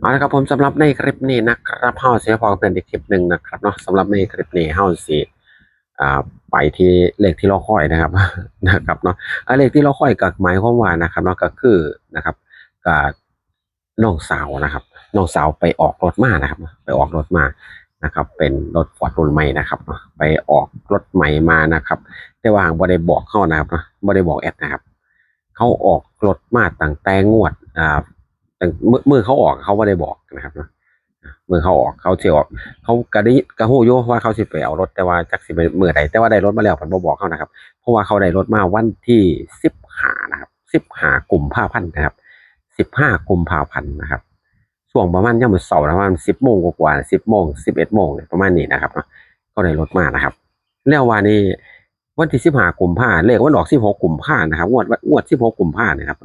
เอาละครับผมสำหรับในคลิปนี้นะครับเฮาเสียพอเป็นอีกคลิปหนึ่งนะครับเนาะสำหรับในคลิปนี้เฮาสิอ่าไปที่เลขที่เราค่อยนะครับนะครับเนาะอ่าเลขที่เราค่อยก็หมายความว่านะครับเนาะก็คือนะครับกับน้องสาวนะครับน้องสาวไปออกรถมานะครับ ไปออกรถมานะครับ เป็นรถฟอร์ดรุ่นใหม่นะครับเนาะไปออกรถใหม่มานะครับ แต่ว่าหางบ่ได้บอกเข้านะครับเนาะบ่ได้บอกแอดนะครับเขาออกรถมาตั้งแต่งวดอ่า ตั้งมือมือเขาออกเขาไม่ได้บอกนะครับเนาะมือเขาออกเขาเที่ยออกเขากระดิกระหู้โยว่าเขาสิไปเอารถแต่ว่าจักสิไปมือใดแต่ว่าได้รถมาแล้วผมบอกเขานะครับ เพราะว่าเขาได้รถมาวันที่สิบหานะครับสิบหากลุ่มผ้าพันนะครับสิบห้ากลุ่มผ้าพันนะครับช่วงประมาณย่ำมือเสาร์นะประมาณสิบโมงกว่าสิบโมงสิบเอ็ดโมงประมาณนี้นะครับเนาะก็ได้รถมานะครับ แล้ววันนี้วันที่สิบหากลุ่มผ้าเลขวันออกสิบหกกลุ่มผ้านะครับงวดงวดสิบหกกลุ่มผ้านะครับ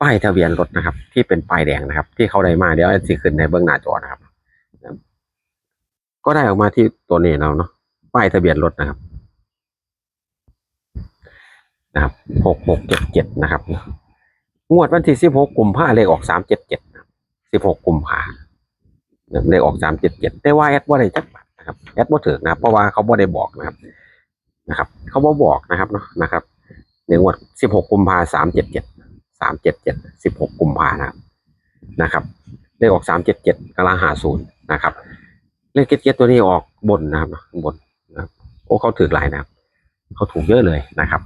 ป้ายทะเบียนรถนะครับ ที่เป็นป้ายแดงนะครับ ที่เขาได้มาเดี๋ยวจะขึ้นในเบื้องหน้าจอนะครับ ก็ได้ออกมาที่ตัวนี้แล้วเนาะป้ายทะเบียนรถนะครับ นะครับหกหกเจ็ดเจ็ดนะครับงวดวันที่สิบหกกลุ่มผ้าเลขออกสามเจ็ดเจ็ดสิบหกกลุ่มผ้าเลขออกสามเจ็ดเจ็ดแต่ว่าแอดว่าอะได้จักบาทนะครับแอดว่าถือนะเพราะว่าเขาบ่ได้บอกนะครับ นะครับ เขาบ่บอกนะครับเนาะนะครับในงวดสิบหกกลุ่มภาสามเจ็ดเจ็ด สามเจ็ดเจ็ดสิบหกกุมภานะครับนะครับ เลขออกสามเจ็ดเจ็ดกำลังหาศูนย์นะครับ เลขเจ็ดเจ็ดตัวนี้ออกบนนะครับบนนะครับโอ้เขาถือหลายนะครับเขาถูกเยอะเลยนะครับ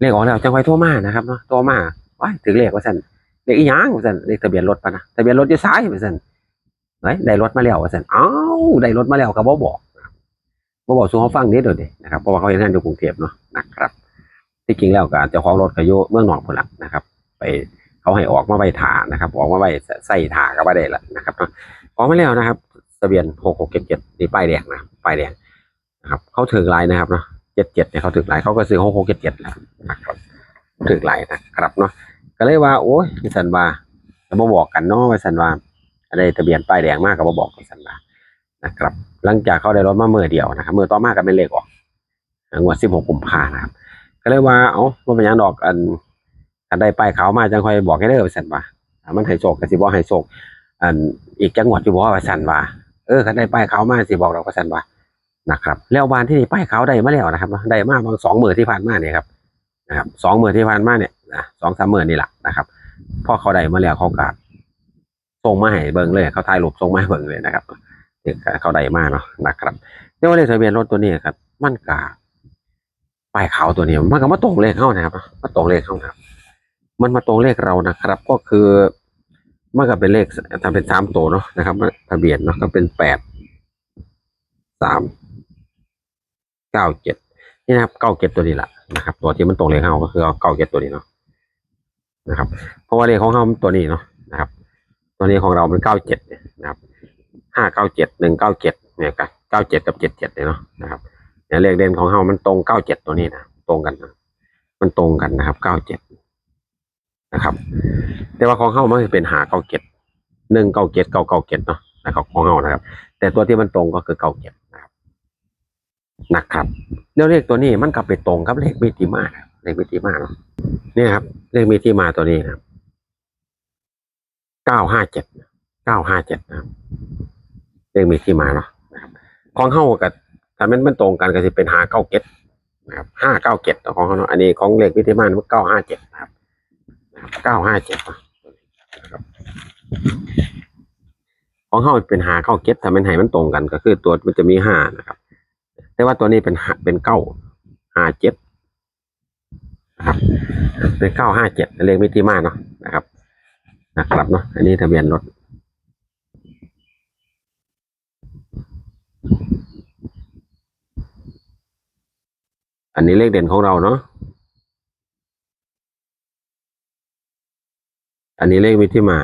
เลขออกแล้วจังไว้ทั่วมานะครับเนาะทั่วมาว้าถือเลขว่าสันเลขอีหยังว่าสันเลขทะเบียนรถปะนะทะเบียนรถอยู่ซ้ายว่าสันเฮ้ยได้รถมาแล้วว่าสันอ้าวได้รถมาแล้วก็บ่บอกบ่บอกสู่เขาฟังนิดเดียวดินะครับเพราะว่าเขาเห็นงานอยู่กรุงเทพเนาะนะครับ ที่จริงแล้วก็เจ้าของรถก็อยู่เมืองนอกพุ่นละนะครับ ไปเขาให้ออกมาใบถานะครับออกมาใบใส่ถาก็บ่ได้ละนะครับออกมาแล้วนะครับทะเบียนหกหกเจ็ดเจ็ดนี่ป้ายแดงนะป้ายแดงนะครับ เขาถือลายนะครับเนาะเจ็ดเจ็ดเนี่ยเขาถือลายเขาก็ซื้อหกหกเจ็ดเจ็ดแล้วนะครับถือลายนะครับเนาะก็เลยว่า โอ้ยสันว่าจะมาบอกกันเนาะว่าสันว่าอะไรทะเบียนป้ายแดงมากก็มาบอกพี่สันว่านะครับ หลังจากเขาได้รถมาเมื่อเดียวนะครับเมื่อต่อมาก็เป็นเลขออกงวดสิบหกกุมภานะครับ เลยว่าเอ้าว่าเป็นยังดอกอันอันได้ป้ายขาวมาจังค่อยบอกให้เด้อว่าซั่นว่ามันให้โชคก็สิบ่ให้โชคอันอีกจังหวัดอยู่บ่ว่าซั่นว่าเออคันได้ป้ายขาวมาสิบอกดอกว่าซั่นว่านะครับ แล้วบ้านที่ป้ายขาวได้มาแล้วนะครับได้มาบางสองหมื้อที่ผ่านมาเนี่ยครับนะครับสองหมื้อที่ผ่านมาเนี่ยนะสองสามหมื้อนี่แหละนะครับพอเขาได้มาแล้วเขาก็ส่งมาให้เบิ่งเลย เขาถ่ายรูปส่งมาให้เบิ่งเลยนะครับเขาได้มาเนาะนะครับเรียกว่าเลขทะเบียนรถตัวนี้ครับ มันก็ ป้ายขาวตัวนี้มันก็มาตรงเลขเข้านะครับมาตรงเลขเข้านะครับ มันมาตรงเลขเรานะครับ ก็คือมันก็เป็นเลขทำเป็นสามตัวเนาะนะครับทะเบียนเนาะก็เป็นแปดสามเก้าเจ็ดนี่นะครับเก้าเจ็ดตัวนี้แหละนะครับ ตัวที่มันตรงเลขเข้าก็คือเอาเก้าเจ็ดตัวนี้เนาะนะครับ เพราะว่าเลขของเขามันตัวนี้เนาะนะครับ ตัวนี้ของเราเป็นเก้าเจ็ดนะครับห้าเก้าเจ็ดหนึ่งเก้าเจ็ดเนี่ยกันเก้าเจ็ดกับเจ็ดเจ็ดเนี่ยเนาะนะครับ เนี่ยเลขเด่นของเฮามันตรงเก้าเจ็ดตัวนี้นะตรงกันนะมันตรงกันนะครับเก้าเจ็ดนะครับ แต่ว่าของเฮามันเป็นหาเก้าเจ็ดหนึ่งเก้าเจ็ดเก้าเก้าเจ็ดเนาะนะครับของเฮานะครับ แต่ตัวที่มันตรงก็คือเก้าเจ็ดนะครับนะครับแล้วเลขตัวนี้มันกลับไปตรงกับเลขมิติมาเลขมิติมาเนาะเนี่ยครับ เลขมิติมาตัวนี้นะครับเก้าห้าเจ็ดเก้าห้าเจ็ดนะครับเลขมิติมาเนาะนะครับของเฮากับ ถ้ามันมันตรงกันก็จะเป็นห้าเก้าเจ็ดนะครับห้าเก้าเจ็ดของเขาเนาะอันนี้ของเลขวิธีมานเก้าห้าเจ็ดนะครับเก้าห้าเจ็ดนะครับของเขาเป็นหาเก้าเจ็ดถ้ามันให้มันตรงกันก็คือตัวมันจะมีห้านะครับ แต่ว่าตัวนี้เป็นเป็นเก้าห้าเจ็ดนะครับเป็นเก้าห้าเจ็ดเลขวิธีมาเนาะนะครับนะครับเนาะอันนี้ทะเบียนรถ อันนี้เลขเด่นของเราเนาะ อันนี้เลขมีที่มา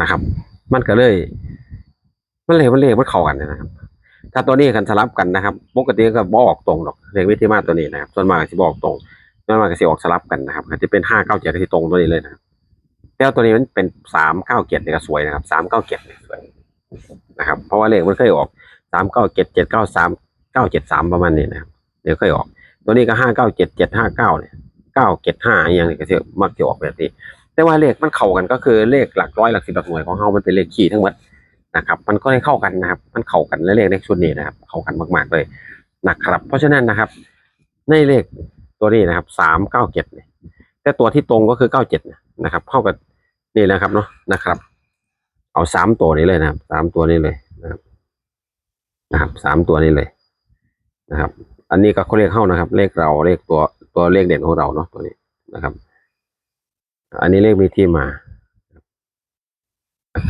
นะครับ มันก็เลย มันเลขมันเลขมันเข้ากันนะครับ ถ้าตัวนี้กันสลับกันนะครับ ปกติก็บออกตรงหรอก เลขวิธีมาตัวนี้นะครับ ส่วนมากก็สิบออกตรง ส่วนมากก็สิออกสลับกันนะครับอาจจะเป็นห้าเก้าเจ็ดก็สิตรงตัวนี้เลยนะครับแล้วตัวนี้มันเป็นสามเก้าเจ็ดเนี่ก็สวยนะครับ สามเก้าเจ็ดเนี่สวย นะครับเพราะว่าเลขมันเคยออกสามเก้าเจ็ดเจ็ดเก้าสามเก้าเจ็ดสามประมาณนี้นะครับเดี๋ยวเคยออก ตัวนี้ก็ห้าเก้าเจ็ดเจ็ดห้าเก้าเนี่ยเก้าเจ็ดห้าอย่างนี้ก็จะมักจะออกแบบนี้แต่ว่าเลขมันเข้ากันก็คือเลขหลักร้อยหลักสิบหลักหน่วยของเรามันเป็นเลขคี่ทั้งหมดนะครับมันก็เลยเข้ากันนะครับ มันเข้ากันและเลขในชุดนี้นะครับ เข้ากันมากๆเลยนะครับ เพราะฉะนั้นนะครับ ในเลขตัวนี้นะครับสามเก้าเจ็ดเนี่ยแต่ตัวที่ตรงก็คือเก้าเจ็ดนะครับ เข้ากับนี่นะครับเนาะนะครับ เอาสามตัวนี้เลยนะครับสามตัวนี้เลยนะครับนะครับสามตัวนี้เลยนะครับ อันนี้ก็เขาเรียกเข้านะครับ เลขเราเลขตัวตัวเลขเด่นของเราเนาะตัวนี้นะครับ อันนี้เลขมีที่มา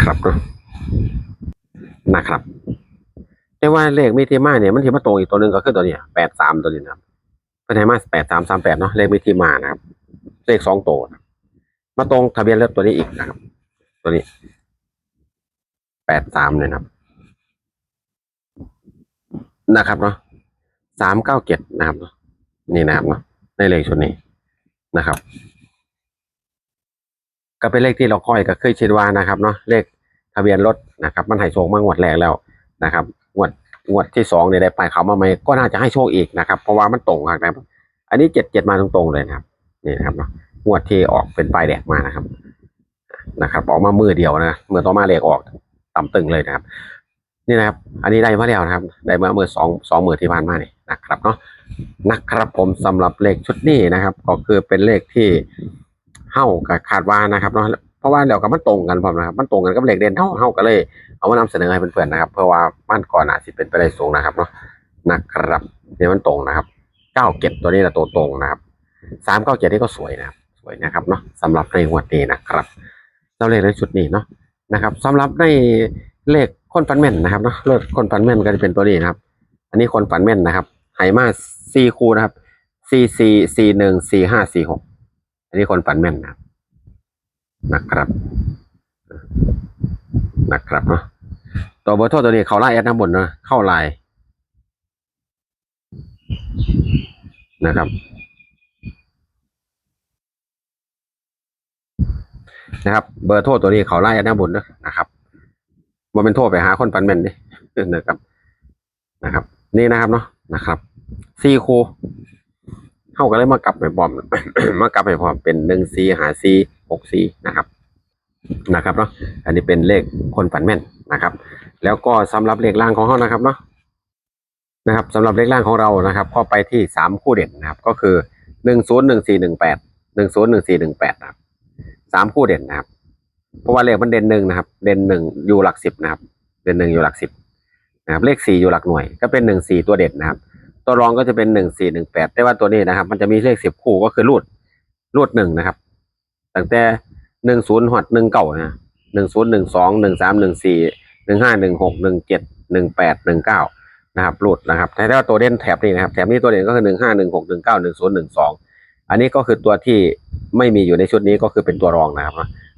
ครับเนาะนะครับ แต่ว่าเลขมีที่มาเนี่ยมันที่มาตรงอีกตัวหนึ่งก็คือตัวเนี้ยแปดสามตัวนี้นะครับเป็นไงมาแปดสามสามแปดเนาะเลขมีที่มานะครับ เลขสองตัวมาตรงทะเบียนรถตัวนี้อีกนะครับ ตัวนี้ แปดสามเลยนะครับ นะครับเนาะสามเก้าเจ็ดนะครับเนาะนี่นะครับเนาะในเลขชุดนี้นะครับ ก็เป็นเลขที่เราค่อยก็เคยชินว่านะครับเนาะเลขทะเบียนรถนะครับ มันให้โชคมางวดแรกแล้วนะครับงวดงวดที่สองเนี่ยได้ไปเขามาไหมก็น่าจะให้โชคอีกนะครับ เพราะว่ามันตรงกันนะครับอันนี้เจ็ดเจ็ดมาตรงๆเลยนะครับนี่นะครับเนาะงวดที่ออกเป็นป้ายแดงมานะครับ นะครับ ออกมามือเดียวนะมือต่อมาเลขออก ต่ำตึงเลยนะครับ นี่นะครับ อันนี้ได้มาแล้วนะครับ ได้มาเมื่อสองสองหมื่นที่ผ่านมานี่นะครับเนาะนะครับผมสำหรับเลขชุดนี้นะครับ ก็คือเป็นเลขที่เฮ้ากับคาดว่านะครับเนาะเพราะว่าเดี๋ยวกับมันตรงกันพร้อมนะครับ มันตรงกันกับเลขเด่นเฮ้าเฮ้าก็เลย เอามานำเสนอให้เพื่อนๆนะครับ เพื่อว่ามันก่อนอาจจะเป็นไปได้สูงนะครับเนาะนะครับเนี่ยมันตรงนะครับเก้าเก็บตัวนี้นะตัวตรงนะครับสามเก้าเจ็ดนี่ก็สวยนะครับ สวยนะครับเนาะสำหรับในงวดนี้นะครับเราเลขในชุดนี้เนาะ นะครับสำหรับในเลขคนฟันแม่นนะครับเนาะเลขคนฟันแม่นก็จะเป็นตัวนี้นะครับ อันนี้คนฟันแม่นนะครับไหมาสี่คูนะครับสี่สี่สี่หนึ่งสี่ห้าสี่หกอันนี้คนฟันแม่นนะครับนะครับนะครับเนาะตัวเบอร์โทรตัวนี้เขาไล่แอดน้ำบนนะเข้าไลน์นะครับ นะครับ เบอร์โทรตัวนี้เขาไล่อดน้ำบนนะนะครับมันเป็นโทรไปหาคนปันแม่นดินะครับนะครับ นี่นะครับเนาะนะครับซีคูเข้ากันเลยมากลับไปบอมมากลับไปพร้อมเป็นหนึ่งซีหาซีหกซีนะครับนะครับเนาะอันนี้เป็นเลขคนฝันแม่นนะครับ แล้วก็สำหรับเลขล่างของเขานะครับเนาะนะครับสำหรับเลขล่างของเรานะครับ ก็ไปที่สามคู่เด่นนะครับ ก็คือหนึ่งศูนย์หนึ่งสี่หนึ่งแปดหนึ่งศูนย์หนึ่งสี่หนึ่งแปดนะครับ สามคู่เด่นนะครับ เพราะว่าเลขมันเด่นหนึ่งนะครับ เด่นหนึ่งอยู่หลักสิบนะครับ เด่นหนึ่งอยู่หลักสิบนะครับ เลขสี่อยู่หลักหน่วย ก็เป็นหนึ่งสี่ตัวเด่นนะครับ ตัวรองก็จะเป็นหนึ่งสี่หนึ่งแปดแต่ว่าตัวนี้นะครับ มันจะมีเลขสิบคู่ก็คือรูดรูดหนึ่งนะครับ ตั้งแต่หนึ่งศูนย์หอดหนึ่งเก่านะหนึ่งศูนย์หนึ่งสองหนึ่งสามหนึ่งสี่หนึ่งห้าหนึ่งหกหนึ่งเจ็ดหนึ่งแปดหนึ่งเก้านะครับรูดนะครับแต่ว่าตัวเด่นแถบนี้นะครับ แถบนี้ตัวเด่นก็คือหนึ่งห้าหนึ่งหกหนึ่งเก้าหนึ่งศูนย์หนึ่งสองอันนี้ก็คือตัวที่ ไม่มีอยู่ในชุดนี้ก็คือเป็นตัวรองนะครับ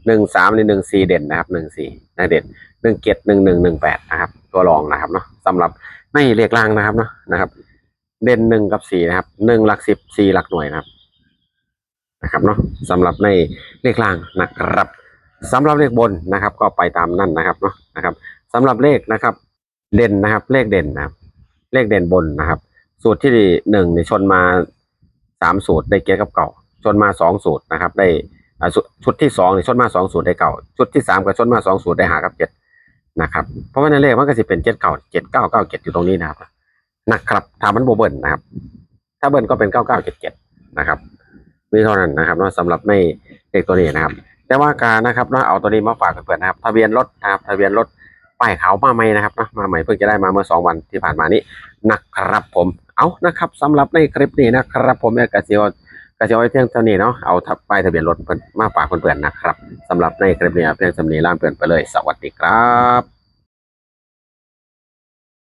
หนึ่งสามในหนึ่งสี่เด่นนะครับหนึ่งสี่นะเด่นหนึ่งเจ็ดหนึ่งหนึ่งหนึ่งแปดนะครับ ตัวรองนะครับเนาะสำหรับไม่เลขล่างนะครับเนาะนะครับ เด่นหนึ่งกับสี่นะครับหนึ่งหลักสิบสี่หลักหน่วยนะครับนะครับเนาะสำหรับในเลขล่างนะครับสำหรับเลขบนนะครับ ก็ไปตามนั่นนะครับเนาะนะครับสำหรับเลขนะครับ เด่นนะครับ เลขเด่นนะครับ เลขเด่นบนนะครับ สูตรที่หนึ่งในชนมาสามสูตรได้เกียร์กับเก่า ชนมาสองสูตรนะครับ ได้ชุดชุดที่สองในยชนมาสองสูตรได้เก่า ชุดที่สามกับชนมาสองสูตรได้หากับเจ็ดนะครับ เพราะว่าในเลขมันก็จะเป็นเจ็ดเก่าเจ็ดเก้าเก้าเจ็ดอยู่ตรงนี้นะครับนะครับถ้ามันโบเบิลนะครับ ถ้าเบิลก็เป็นเก้าเก้าเจ็ดเจ็ดนะครับมีเท่านั้นนะครับเนาะสำหรับในเลขตัวนี้นะครับ แต่ว่าการนะครับเนาะเอาตัวนี้มาฝากเพื่อนๆนะครับ ทะเบียนรถนะครับ ทะเบียนรถป้ายขาวมาใหม่นะครับเนะมาใหม่เพิ่งจะได้มาเมื่อสองวันที่ผ่านมานี้นะครับผมเอานะครับสำหรับในคลิปนี้นะครับผมเนี่ยกระเจียว กระเอาไว้เพียงเท่านี้เนาะเอาถับป้ายทะเบียนรถมาฝากเพื่อนๆนะครับสำหรับในคลิปนี้เพียงสำนีล่ามเพื่อนไปเลย สวัสดีครับ